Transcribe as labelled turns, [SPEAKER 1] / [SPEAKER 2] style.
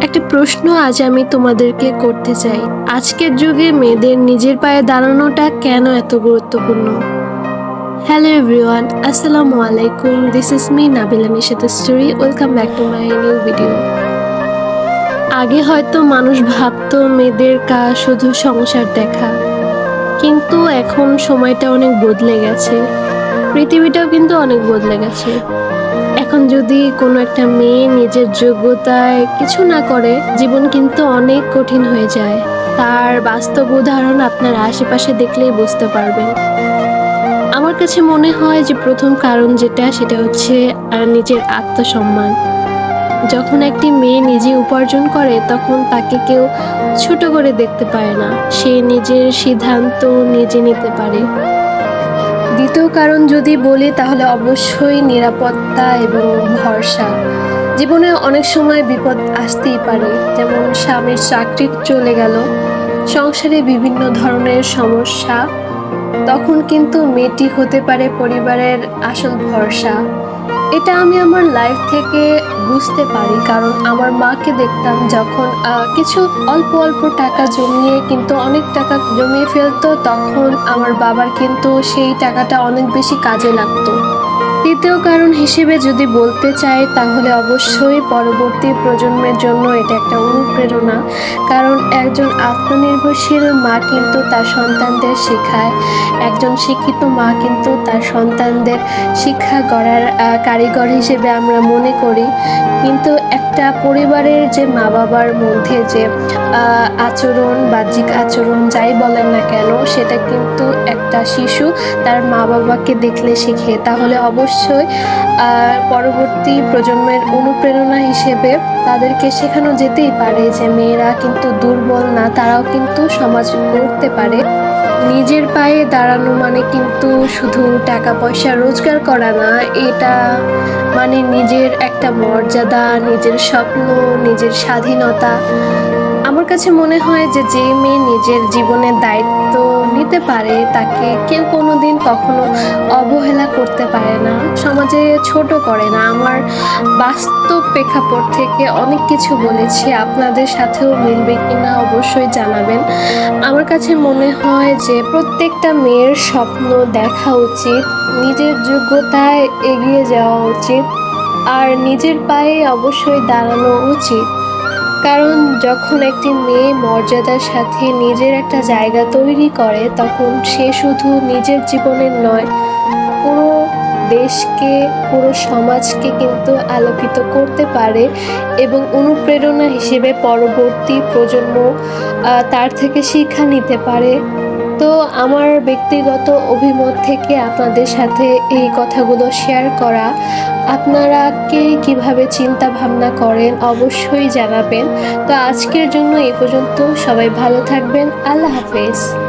[SPEAKER 1] একটা প্রশ্ন আজ আমি তোমাদেরকে করতে চাই। আজকের যুগে মেয়েদের নিজের পায়ে দাঁড়ানোটা কেন এত গুরুত্বপূর্ণ? হ্যালো এভরিওয়ান আসসালামু আলাইকুম। This is me Nabila Nishat story welcome back to my new video আগে হয়তো মানুষ ভাবতো মেয়েদের কাজ শুধু সংসার দেখা। কিন্তু এখন সময়টা অনেক বদলে গেছে। পৃথিবীটাও কিন্তু অনেক বদলে গেছে। এখন যদি কোনো একটা মেয়ে নিজের যোগ্যতায় কিছু না করে, জীবন কিন্তু অনেক কঠিন হয়ে যায়। তার বাস্তব উদাহরণ আপনার আশেপাশে দেখলেই বুঝতে পারবেন। আমার কাছে মনে হয় যে প্রথম কারণ যেটা, সেটা হচ্ছে নিজের আত্মসম্মান। যখন একটি মেয়ে নিজে উপার্জন করে, তখন তাকে কেউ ছোট করে দেখতে পায় না। সে নিজের সিদ্ধান্ত নিজে নিতে পারে। দ্বিতীয় কারণ যদি বলি, তাহলে অবশ্যই নিরাপত্তা এবং ভরসা। জীবনে অনেক সময় বিপদ আসতেই পারে। যেমন স্বামীর চাকরি চলে গেল, সংসারে বিভিন্ন ধরনের সমস্যা, তখন কিন্তু মেয়েটি হতে পারে পরিবারের আসল ভরসা। এটা আমি আমার লাইফ থেকে বুঝতে পারি। কারণ আমার মাকে দেখতাম যখন কিছু অল্প অল্প টাকা জমিয়ে কিন্তু অনেক টাকা জমিয়ে ফেলতো, তখন আমার বাবার কিন্তু সেই টাকাটা অনেক বেশি কাজে লাগতো। তৃতীয় কারণ হিসেবে যদি বলতে চাই, তাহলে অবশ্যই পরবর্তী প্রজন্মের জন্য এটা একটা অনুপ্রেরণা। কারণ একজন আত্মনির্ভরশীল মা কিন্তু তার সন্তানদের শেখায়। একজন শিক্ষিত মা কিন্তু তার সন্তানদের শিক্ষা করার কারিগর হিসেবে আমরা মনে করি। কিন্তু একটা পরিবারের যে মা বাবার মধ্যে যে আচরণ, বাহ্যিক আচরণ যাই বলেন না কেন, সেটা কিন্তু একটা শিশু তার মা বাবাকে দেখলে শেখে। তাহলে অবশ্যই পরবর্তী প্রজন্মের অনুপ্রেরণা হিসেবে তাদেরকে শেখানো যেতেই পারে যে, মেয়েরা কিন্তু দুর্বল না, তারাও কিন্তু সমাজ গড়তে পারে। নিজের পায়ে দাঁড়ানো মানে কিন্তু শুধু টাকা পয়সা রোজগার করা না, এটা মানে নিজের একটা মর্যাদা, নিজের স্বপ্ন, নিজের স্বাধীনতা। আমার কাছে মনে হয় যে যে মেয়ে নিজের জীবনের দায়িত্ব নিতে পারে, তাকে কেউ কোনো দিন কখনো অবহেলা করতে পারে না। সমাজে ছোট করে না। আমার বাস্তব প্রেক্ষাপট থেকে অনেক কিছু বলেছি। আপনাদের সাথেও মিলবে কিনা অবশ্যই জানাবেন। আমার কাছে মনে হয় যে প্রত্যেকটা মেয়ের স্বপ্ন দেখা উচিত। নিজের যোগ্যতায় এগিয়ে যাওয়া উচিত। আর নিজের পায়ে অবশ্যই দাঁড়ানো উচিত। কারণ যখন একটি মেয়ে মর্যাদার সাথে নিজের একটা জায়গা তৈরি করে, তখন সে শুধু নিজের জীবনের নয়, পুরো দেশকে, পুরো সমাজকে কিন্তু আলোকিত করতে পারে এবং অনুপ্রেরণা হিসেবে পরবর্তী প্রজন্ম তার থেকে শিক্ষা নিতে পারে। তো আমার ব্যক্তিগত অভিমত থেকে আপনাদের সাথে এই কথাগুলো শেয়ার করা। আপনারা কে কীভাবে চিন্তা ভাবনা করেন অবশ্যই জানাবেন। তো আজকের জন্য এ পর্যন্ত সবাই ভালো থাকবেন। আল্লাহ হাফেজ।